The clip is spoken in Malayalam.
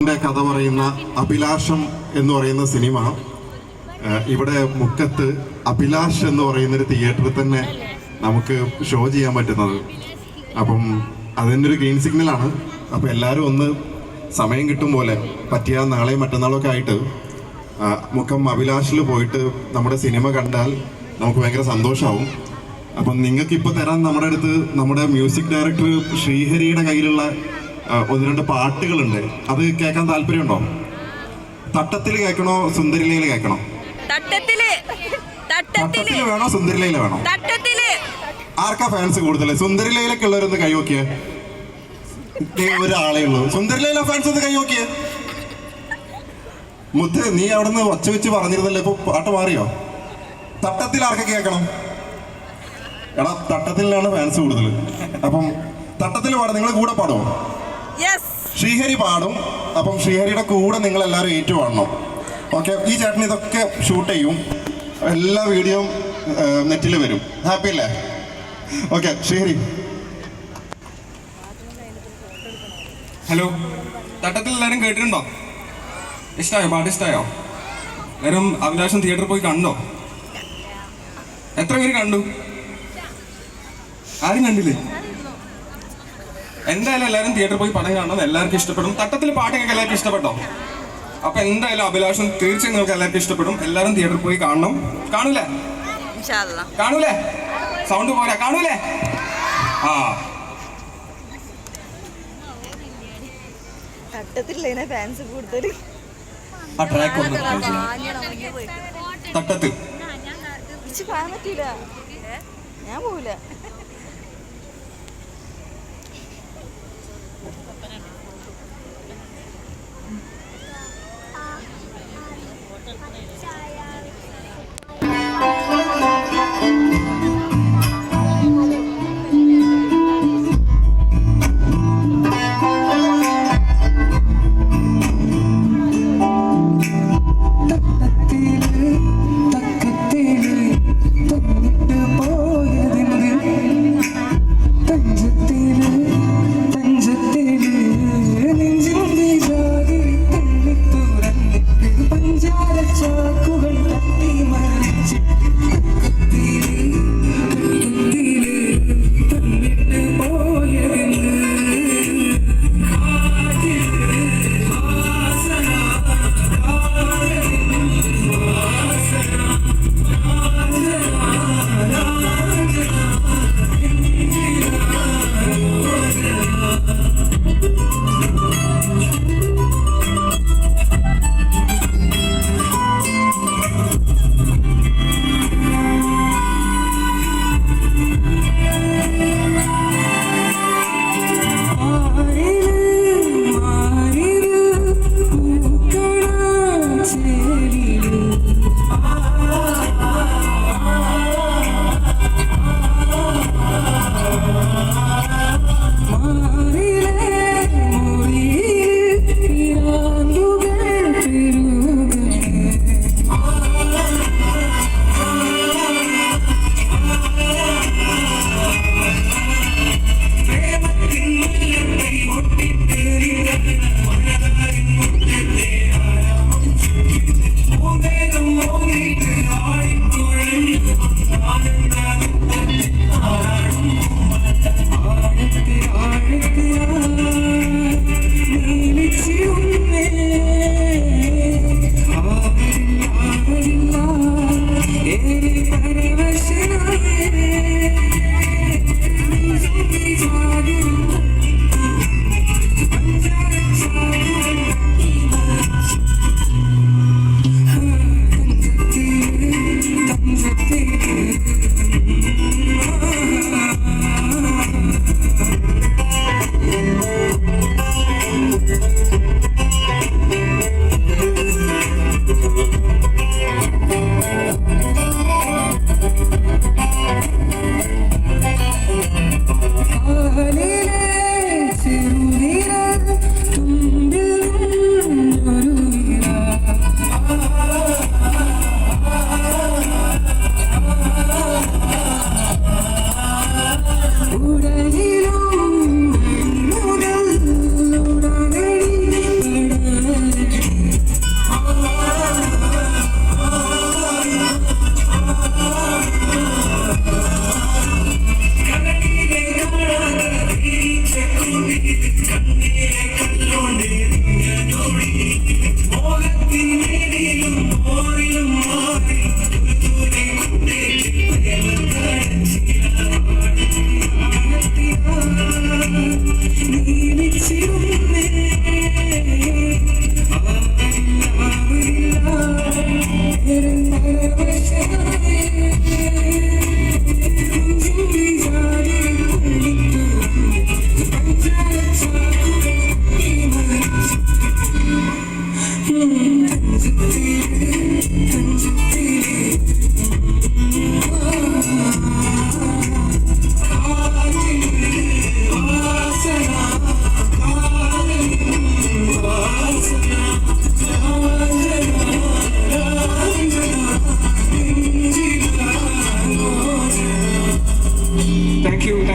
കഥ പറയുന്ന അഭിലാഷം എന്ന് പറയുന്ന സിനിമ ഇവിടെ മുക്കത്ത് അഭിലാഷ് എന്ന് പറയുന്ന ഒരു തിയേറ്ററിൽ തന്നെ നമുക്ക് ഷോ ചെയ്യാൻ പറ്റുന്നത്. അപ്പം അതിന്റെ ഒരു ഗ്രീൻ സിഗ്നലാണ് അപ്പം എല്ലാവരും ഒന്ന് സമയം കിട്ടും പോലെ പറ്റിയ നാളെയും മറ്റന്നാളൊക്കെ ആയിട്ട് മുഖം അഭിലാഷിൽ പോയിട്ട് നമ്മുടെ സിനിമ കണ്ടാൽ നമുക്ക് ഭയങ്കര സന്തോഷമാവും അപ്പം നിങ്ങൾക്ക് ഇപ്പോൾ തരാൻ നമ്മുടെ അടുത്ത് നമ്മുടെ മ്യൂസിക് ഡയറക്ടർ ശ്രീഹരിയുടെ കയ്യിലുള്ള ഒന്ന് രണ്ട് പാട്ടുകളുണ്ട്. അത് കേൾക്കാൻ താല്പര്യമുണ്ടോ? തട്ടത്തിൽ കേൾക്കണോ സുന്ദരിലയിൽ കേൾക്കണോ? തട്ടത്തിൽ. വേണോ സുന്ദരിലയിൽ വേണോ? തട്ടത്തിൽ. ആർക്കാ ഫാൻസ് കൂടുതൽ സുന്ദരിലയിലൊക്കെ ഉള്ളവരൊന്ന് കൈ നോക്കിയേ. ദേ ഒരാളേ ഉള്ളൂ. സുന്ദരിലയിലെ ഫാൻസ് ഒന്ന് കൈ നോക്കിയേ. മുത്ത് നീ അവിടെ നിന്ന് ഒച്ച വെച്ച് പറഞ്ഞിരുന്നല്ലോ ഇപ്പൊ പാട്ട് മാറിയോ? തട്ടത്തിൽ ആർക്കെ കേൾക്കണം? എടാ തട്ടത്തിലാണ് ഫാൻസ് കൂടുതൽ അപ്പം തട്ടത്തിൽ പാടാം നിങ്ങൾ കൂടെ പാടുമോ ശ്രീഹരി പാടും. അപ്പം ശ്രീഹരിയുടെ കൂടെ നിങ്ങൾ എല്ലാവരും ഏറ്റു പാടണം ഓക്കെ ഈ ചേട്ടൻ ഇതൊക്കെ ഷൂട്ട് ചെയ്യും. എല്ലാ വീഡിയോയും നെറ്റിൽ വരും. ഹാപ്പി അല്ലേ? ഓക്കെ ശ്രീഹരി. ഹലോ തട്ടത്തിൽ എല്ലാവരും കേട്ടിട്ടുണ്ടോ? ഇഷ്ടമായോ പാട്ട് ഇഷ്ടമായോ എല്ലാവരും അഭിലാഷം തിയേറ്ററിൽ പോയി കണ്ടോ? എത്ര പേര് കണ്ടു? ആരും കണ്ടില്ലേ? എന്തായാലും എല്ലാവരും തിയേറ്ററിൽ പോയി പടം കാണണം എല്ലാവർക്കും ഇഷ്ടപ്പെടും. തട്ടത്തിൽ പാട്ടൊക്കെ എല്ലാവർക്കും ഇഷ്ടപ്പെട്ടോ? അപ്പൊ എന്തായാലും അഭിലാഷം തീർച്ചയായും നിങ്ങൾക്ക് എല്ലാവർക്കും ഇഷ്ടപ്പെടും. എല്ലാവരും തിയേറ്ററിൽ പോയി കാണണം. കാണൂലേ? കാണൂലേ? സൗണ്ട് പോരാ. കാണൂലേ? ആ. ഫാൻസ് കൂടുതൽ ആ ട്രാക്ക് ഒന്ന്. തട്ടത്തിൽ. ഞാൻ പോവില്ല Mm-hmm.